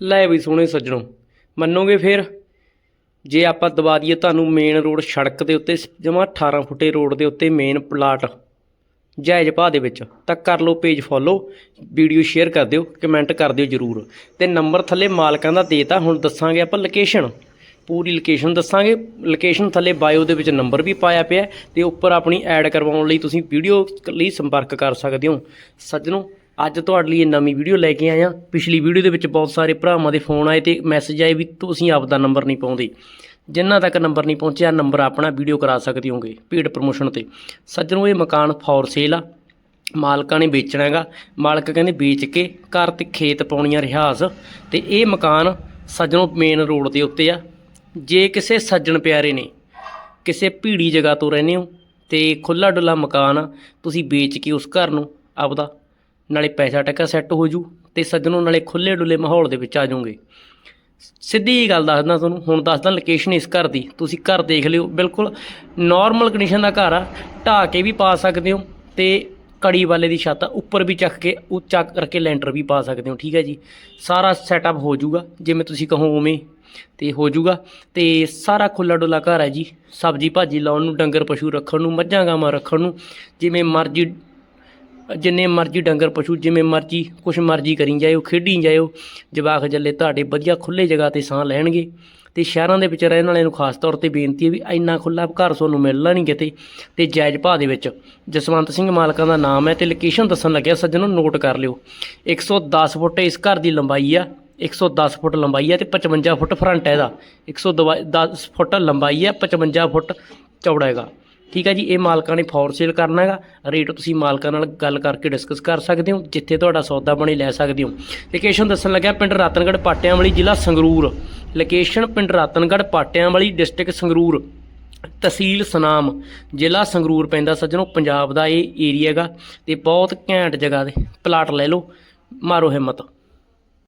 ਲੈ ਵੀ ਸੋਹਣੇ ਸੱਜਣੋ, ਮੰਨੋਗੇ ਫਿਰ? ਜੇ ਆਪਾਂ ਦਵਾ ਦਈਏ ਤੁਹਾਨੂੰ ਮੇਨ ਰੋਡ ਸੜਕ ਦੇ ਉੱਤੇ, ਜਮਾ 18 ਫੁੱਟੇ ਰੋਡ ਦੇ ਉੱਤੇ ਮੇਨ ਪਲਾਟ ਜਾਇਜ਼ ਭਾਅ ਦੇ ਵਿੱਚ, ਤਾਂ ਕਰ ਲਓ ਪੇਜ ਫੋਲੋ ਵੀਡੀਓ ਸ਼ੇਅਰ ਕਰ ਦਿਓ ਕਮੈਂਟ ਕਰ ਦਿਓ ਜਰੂਰ। ਤੇ ਨੰਬਰ ਥੱਲੇ ਮਾਲਕਾਂ ਦਾ ਦੇਤਾ, ਹੁਣ ਦੱਸਾਂਗੇ ਆਪਾਂ ਲੋਕੇਸ਼ਨ ਪੂਰੀ ਲੋਕੇਸ਼ਨ ਦੱਸਾਂਗੇ ਲੋਕੇਸ਼ਨ ਥੱਲੇ ਬਾਇਓ ਦੇ ਵਿੱਚ ਨੰਬਰ ਵੀ ਪਾਇਆ ਪਿਆ ਹੈ, ਤੇ ਉੱਪਰ ਆਪਣੀ ਐਡ ਕਰਵਾਉਣ ਲਈ ਤੁਸੀਂ ਵੀਡੀਓ ਲਈ ਸੰਪਰਕ ਕਰ ਸਕਦੇ ਹੋ। ਸੱਜਣੋ ਅੱਜ ਤੁਹਾਡੇ ਲਈ ਇਹ ਨਵੀਂ ਵੀਡੀਓ ਲੈ ਕੇ ਆਇਆ। ਪਿਛਲੀ ਵੀਡੀਓ ਦੇ ਵਿੱਚ ਬਹੁਤ ਸਾਰੇ ਭਰਾਵਾਂ ਦੇ ਫੋਨ ਆਏ ਤੇ ਮੈਸੇਜ ਆਏ ਵੀ ਤੁਸੀਂ ਆਪਦਾ ਨੰਬਰ ਨਹੀਂ ਪਾਉਂਦੇ। ਜਿਨ੍ਹਾਂ ਤੱਕ ਨੰਬਰ ਨਹੀਂ ਪਹੁੰਚਿਆ, ਨੰਬਰ ਆਪਣਾ ਵੀਡੀਓ ਕਰਾ ਸਕਦੇ ਹੋਗੇ ਪੇਡ ਪ੍ਰਮੋਸ਼ਨ ਤੇ। ਸੱਜਣੋ, ਇਹ ਮਕਾਨ ਫੋਰ ਸੇਲ ਆ। ਮਾਲਕਾਂ ਨੇ ਵੇਚਣਾ ਹੈਗਾ। ਮਾਲਕ ਕਹਿੰਦੇ ਵੇਚ ਕੇ ਘਰ ਤੇ ਖੇਤ ਪਾਉਣੀਆਂ ਰਿਹਾਸ। ਤੇ ਇਹ ਮਕਾਨ ਸੱਜਣੋ ਮੇਨ ਰੋਡ ਦੇ ਉੱਤੇ ਆ। ਜੇ ਕਿਸੇ ਸੱਜਣ ਪਿਆਰੇ ਨੇ, ਕਿਸੇ ਭੀੜੀ ਜਗ੍ਹਾ ਤੋਂ ਰਹਿੰਦੇ ਹੋ ਤੇ ਖੁੱਲਾ ਡੁੱਲਾ ਮਕਾਨ ਆ, ਤੁਸੀਂ ਵੇਚ ਕੇ ਉਸ ਘਰ ਨੂੰ ਆਪਦਾ ਨਾਲੇ ਪੈਸਾ ਟੱਕਾ ਸੈੱਟ ਹੋ ਜੂ ਤੇ ਸੱਜਣੋ ਨਾਲੇ ਖੁੱਲੇ ਡੁੱਲੇ ਮਾਹੌਲ ਦੇ ਵਿੱਚ ਆ ਜਾਓਗੇ। ਸਿੱਧੀ ਜਿਹੀ ਗੱਲ ਦੱਸਦਾ ਤੁਹਾਨੂੰ, ਹੁਣ ਦੱਸਦਾ ਲੋਕੇਸ਼ਨ ਇਸ ਘਰ ਦੀ। ਤੁਸੀਂ ਘਰ ਦੇਖ ਲਿਓ, ਬਿਲਕੁਲ ਨਾਰਮਲ ਕੰਡੀਸ਼ਨ ਦਾ ਘਰ ਆ। ਢਾਹ ਕੇ ਵੀ ਪਾ ਸਕਦੇ ਹੋ ਤੇ ਕੜੀ ਵਾਲੇ ਦੀ ਛੱਤ ਉੱਪਰ ਵੀ ਚੱਕ ਕੇ, ਉਹ ਚੱਕ ਕਰਕੇ ਲੈਂਟਰ ਵੀ ਪਾ ਸਕਦੇ ਹੋ, ਠੀਕ ਹੈ ਜੀ? ਸਾਰਾ ਸੈਟਅਪ ਹੋ ਜਾਊਗਾ ਜਿਵੇਂ ਤੁਸੀਂ ਕਹੋ ਉਵੇਂ ਤੇ ਹੋ ਜਾਊਗਾ ਤੇ ਸਾਰਾ ਖੁੱਲਾ ਡੁੱਲਾ ਘਰ ਹੈ ਜੀ। ਸਬਜੀ ਭਾਜੀ ਲਾਉਣ ਨੂੰ, ਡੰਗਰ ਪਸ਼ੂ ਰੱਖਣ ਨੂੰ, ਮੱਝਾਂ ਗਾਵਾਂ ਰੱਖਣ ਨੂੰ, ਜਿਵੇਂ ਮਰਜ਼ੀ ਜਿੰਨੇ ਮਰਜ਼ੀ ਡੰਗਰ ਪਸ਼ੂ ਜਿਵੇਂ ਮਰਜ਼ੀ, ਕੁਛ ਮਰਜ਼ੀ ਕਰੀ ਜਾਇਓ, ਖੇਡੀ ਜਾਇਓ, ਜਵਾਕ ਜੱਲੇ ਤੁਹਾਡੇ ਵਧੀਆ ਖੁੱਲੇ ਜਗ੍ਹਾ ਤੇ ਸਾਹ ਲੈਣਗੇ। ਤੇ ਸ਼ਹਿਰਾਂ ਦੇ ਵਿੱਚ ਰਹਿਣ ਵਾਲਿਆਂ ਨੂੰ ਖਾਸ ਤੌਰ ਤੇ ਬੇਨਤੀ ਹੈ ਵੀ ਇੰਨਾ ਖੁੱਲਾ ਘਰ ਤੁਹਾਨੂੰ ਮਿਲਣਾ ਨਹੀਂ ਕਿਤੇ। ਤੇ ਜਾਇਜ਼ ਭਾਅ ਦੇ ਵਿੱਚ, ਜਸਵੰਤ ਸਿੰਘ ਮਾਲਕਾਂ ਦਾ ਨਾਮ ਹੈ ਤੇ ਲੋਕੇਸ਼ਨ ਦੱਸਣ ਲੱਗਿਆ, ਸੱਜਣੋ ਨੋਟ ਕਰ ਲਿਓ। 110 ਫੁੱਟ ਇਸ ਘਰ ਦੀ ਲੰਬਾਈ ਆ 110 ਫੁੱਟ ਲੰਬਾਈ ਹੈ ਤੇ 55 ਫੁੱਟ ਫਰੰਟ ਹੈ ਇਹਦਾ। 110 ਫੁੱਟ ਲੰਬਾਈ ਹੈ 55 ਫੁੱਟ ਚੌੜਾ ਹੈਗਾ। ਠੀਕ ਹੈ ਜੀ, ਇਹ ਮਾਲਕਾਂ ਨੇ ਫੋਰ ਸੇਲ ਕਰਨਾ ਹੈਗਾ। ਰੇਟ ਤੁਸੀਂ ਮਾਲਕਾਂ ਨਾਲ ਗੱਲ ਕਰਕੇ ਡਿਸਕਸ ਕਰ ਸਕਦੇ ਹੋ, ਜਿੱਥੇ ਤੁਹਾਡਾ ਸੌਦਾ ਬਣੇ ਲੈ ਸਕਦੇ ਹੋ। ਲੋਕੇਸ਼ਨ ਦੱਸਣ ਲੱਗਿਆ ਪਿੰਡ ਰਤਨਗੜ੍ਹ ਪਾਟਿਆਂ ਵਾਲੀ ਜ਼ਿਲ੍ਹਾ ਸੰਗਰੂਰ। ਲੋਕੇਸ਼ਨ ਪਿੰਡ ਰਤਨਗੜ੍ਹ ਪਾਟਿਆਂ ਵਾਲੀ ਡਿਸਟ੍ਰਿਕਟ ਸੰਗਰੂਰ। ਤਹਿਸੀਲ ਸਨਾਮ, ਜ਼ਿਲ੍ਹਾ ਸੰਗਰੂਰ ਪੈਂਦਾ ਸੱਜਣੋ, ਪੰਜਾਬ ਦਾ ਇਹ ਏਰੀਆ ਹੈਗਾ ਤੇ ਬਹੁਤ ਘੈਂਟ ਜਗ੍ਹਾ ਦੇ। ਪਲਾਟ ਲੈ ਲਓ, ਮਾਰੋ ਹਿੰਮਤ।